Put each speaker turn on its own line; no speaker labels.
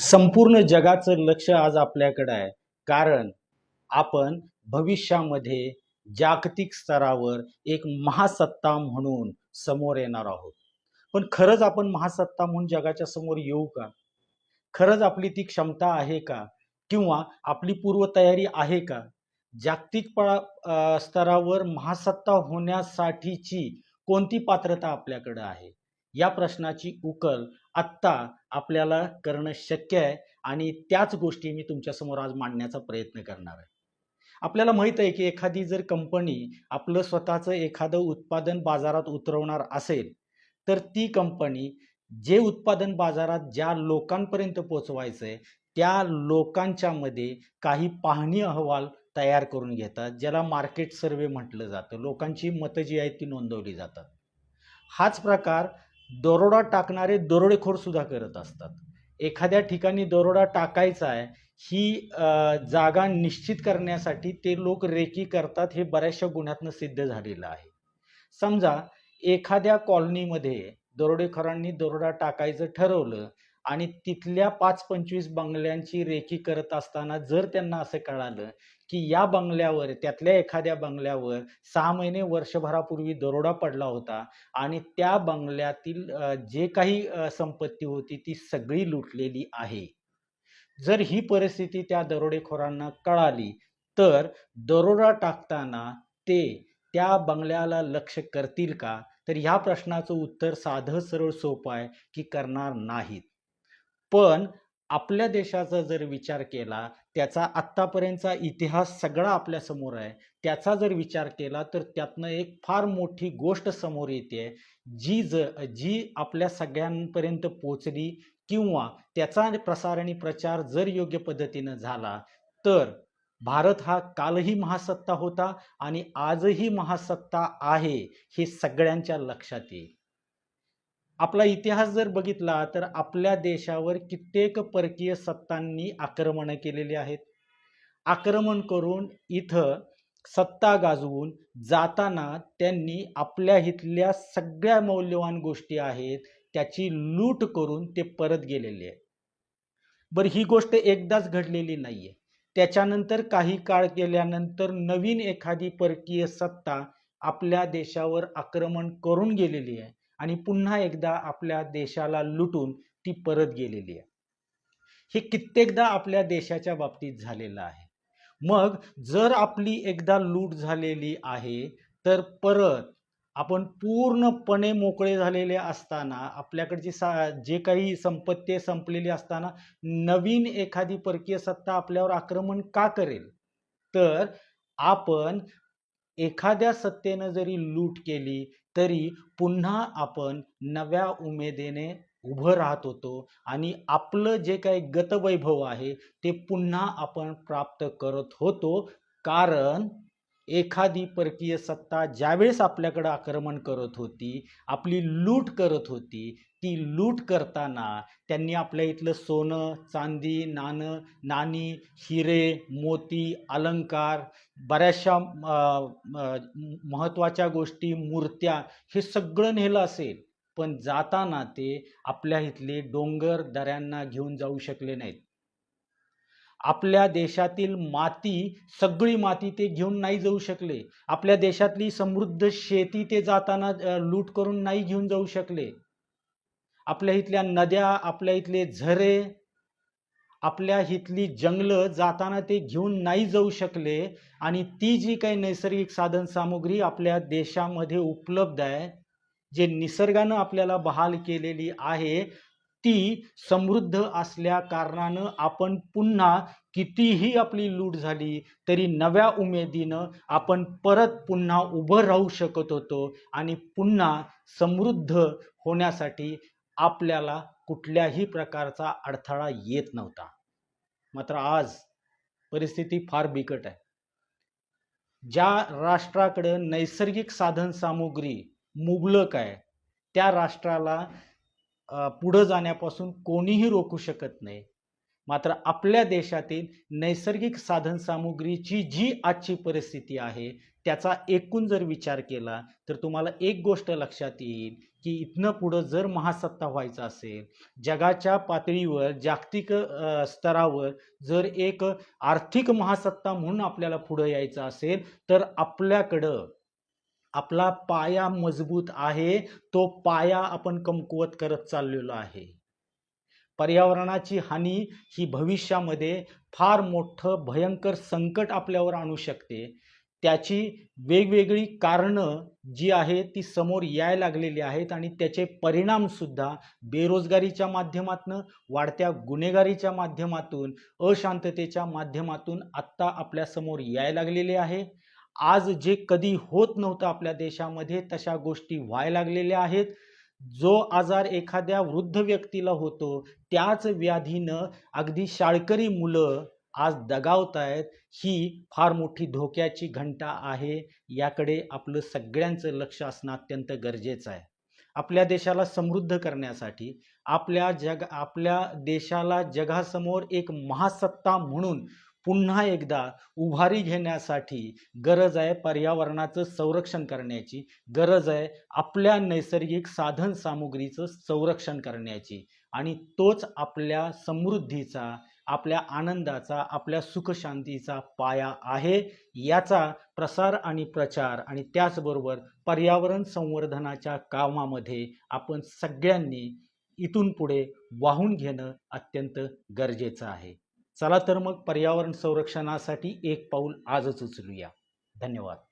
संपूर्ण जगाचं लक्ष आज आपल्याकडे आहे. कारण आपण भविष्यामध्ये जागतिक स्तरावर एक महासत्ता म्हणून समोर येणार आहोत. पण खरंच आपण महासत्ता म्हणून जगाच्या समोर येऊ का? खरंच आपली ती क्षमता आहे का? किंवा आपली पूर्वतयारी आहे का? जागतिक पळा स्तरावर महासत्ता होण्यासाठीची कोणती पात्रता आपल्याकडे आहे? या प्रश्नाची उकल आत्ता आपल्याला करणं शक्य आहे आणि त्याच गोष्टी मी तुमच्यासमोर आज मांडण्याचा प्रयत्न करणार आहे. आपल्याला माहीत आहे की एखादी जर कंपनी आपलं स्वतःचं एखादं उत्पादन बाजारात उतरवणार असेल तर ती कंपनी जे उत्पादन बाजारात ज्या लोकांपर्यंत पोचवायचं आहे त्या लोकांच्या मध्ये काही पाहणी अहवाल तयार करून घेतात ज्याला मार्केट सर्वे म्हटलं जातं. लोकांची मतं जी आहेत ती नोंदवली जातात. हाच प्रकार दरोडा टाकणारे दरोडेखोर सुद्धा करत असतात. एखाद्या ठिकाणी दरोडा टाकायचा आहे ही जागा निश्चित करण्यासाठी ते लोक रेकी करतात हे बऱ्याचशा गुन्ह्यातनं सिद्ध झालेलं आहे. समजा एखाद्या कॉलनीमध्ये दरोडेखोरांनी दरोडा टाकायचं ठरवलं आणि तिथल्या पाच पंचवीस बंगल्यांची रेखी करत असताना जर त्यांना असं कळालं की या बंगल्यावर त्यातल्या एखाद्या बंगल्यावर सहा महिने वर्षभरापूर्वी दरोडा पडला होता आणि त्या बंगल्यातील जे काही संपत्ती होती ती सगळी लुटलेली आहे. जर ही परिस्थिती त्या दरोडेखोरांना कळाली तर दरोडा टाकताना ते त्या बंगल्याला लक्ष करतील का? तर ह्या प्रश्नाचं उत्तर साधं सरळ सोपं आहे की करणार नाहीत. पण आपल्या देशाचा जर विचार केला त्याचा आत्तापर्यंतचा इतिहास सगळा आपल्यासमोर आहे. त्याचा जर विचार केला तर त्यातनं एक फार मोठी गोष्ट समोर येते जी ज जी आपल्या सगळ्यांपर्यंत पोचली किंवा त्याचा प्रसार आणि प्रचार जर योग्य पद्धतीनं झाला तर भारत हा कालही महासत्ता होता आणि आजही महासत्ता आहे हे सगळ्यांच्या लक्षात येईल. आपला इतिहास जर बघितला तर आपल्या देशावर कित्येक परकीय सत्तांनी आक्रमणं केलेली आहेत. आक्रमण करून इथं सत्ता गाजवून जाताना त्यांनी आपल्या इथल्या सगळ्या मौल्यवान गोष्टी आहेत त्याची लूट करून ते परत गेलेले आहे बरं ही गोष्ट एकदाच घडलेली नाहीये. त्याच्यानंतर काही काळ गेल्यानंतर नवीन एखादी परकीय सत्ता आपल्या देशावर आक्रमण करून गेलेली आहे. आणि पुन्हा एकदा आपल्या देशाला लुटून ती परत गेलेली आहे. हे कित्येकदा आपल्या देशाच्या बाबतीत झालेलं आहे. मग जर आपली एकदा लूट झालेली आहे तर परत आपण पूर्णपणे मोकळे झालेले असताना आपल्याकडची सा जे काही संपत्ती संपलेली असताना नवीन एखादी परकीय सत्ता आपल्यावर आक्रमण का करेल? तर आपण एखाद्या सत्तेनं जरी लूट केली तरी पुन्हा आपण नव्या उमेदीने उभं राहत होतो आणि आपलं जे काही गतवैभव आहे ते पुन्हा आपण प्राप्त करत होतो. कारण एखादी परकीय सत्ता ज्यावेळेस आपल्याकडं आक्रमण करत होती आपली लूट करत होती ती लूट करताना त्यांनी आपल्या इथलं सोनं चांदी नाणं नाणी हिरे मोती अलंकार बऱ्याचशा महत्त्वाच्या गोष्टी मूर्त्या हे सगळं नेलं असेल पण जाताना ते आपल्या इथले डोंगर दऱ्यांना घेऊन जाऊ शकले नाहीत. आपल्या देशातील माती सगळी माती ते घेऊन नाही जाऊ शकले. आपल्या देशातली समृद्ध शेती ते जाताना लूट करून नाही घेऊन जाऊ शकले. आपल्या इथल्या नद्या आपल्या इथले झरे आपल्या इथली जंगलं जाताना ते घेऊन नाही जाऊ शकले आणि ती जी काही नैसर्गिक साधन सामुग्री आपल्या देशामध्ये उपलब्ध आहे जे निसर्गानं आपल्याला बहाल केलेली आहे ती समृद्ध असल्या कारणानं आपण पुन्हा कितीही आपली लूट झाली तरी नव्या उमेदीनं आपण परत पुन्हा उभं राहू शकत होतो आणि पुन्हा समृद्ध होण्यासाठी आपल्याला कुठल्याही प्रकारचा अडथळा येत नव्हता. मात्र आज परिस्थिती फार बिकट आहे. ज्या राष्ट्राकडं नैसर्गिक साधन सामुग्री मुबलक आहे त्या राष्ट्राला पुढं जाण्यापासून कोणीही रोखू शकत नाही. मात्र आपल्या देशातील नैसर्गिक साधनसामुग्रीची जी आजची परिस्थिती आहे त्याचा एकूण जर विचार केला तर तुम्हाला एक गोष्ट लक्षात येईल की इथनं पुढं जर महासत्ता व्हायचं असेल जगाच्या पातळीवर जागतिक स्तरावर जर एक आर्थिक महासत्ता म्हणून आपल्याला पुढं यायचं असेल तर आपल्याकडं आपला पाया मजबूत आहे तो पाया आपण कमकुवत करत चाललेलो आहे. पर्यावरणाची हानी ही भविष्यामध्ये फार मोठं भयंकर संकट आपल्यावर आणू शकते. त्याची वेगवेगळी कारणं जी आहेत ती समोर यायला लागलेली आहेत आणि त्याचे परिणामसुद्धा बेरोजगारीच्या माध्यमातून वाढत्या गुन्हेगारीच्या माध्यमातून अशांततेच्या माध्यमातून आत्ता आपल्यासमोर यायला लागलेले आहे. आज जे कधी होत नव्हतं आपल्या देशामध्ये तशा गोष्टी व्हायला लागलेल्या आहेत. जो आजार एखाद्या वृद्ध व्यक्तीला होतो त्याच व्याधीनं अगदी शाळकरी मुलं आज दगावत आहेत ही फार मोठी धोक्याची घंटा आहे. याकडे आपलं सगळ्यांचं लक्ष असणं अत्यंत गरजेचं आहे. आपल्या देशाला समृद्ध करण्यासाठी आपल्या जग आपल्या देशाला जगासमोर एक महासत्ता म्हणून पुन्हा एकदा उभारी घेण्यासाठी गरज आहे पर्यावरणाचं संरक्षण करण्याची. गरज आहे आपल्या नैसर्गिक साधन सामुग्रीचं संरक्षण करण्याची. आणि तोच आपल्या समृद्धीचा आपल्या आनंदाचा आपल्या सुखशांतीचा पाया आहे याचा प्रसार आणि प्रचार आणि त्याचबरोबर पर्यावरण संवर्धनाच्या कामामध्ये आपण सगळ्यांनी इथून पुढे वाहून घेणं अत्यंत गरजेचं आहे. चला तर मग पर्यावरण संरक्षणासाठी एक पाऊल आजच उचलूया. धन्यवाद.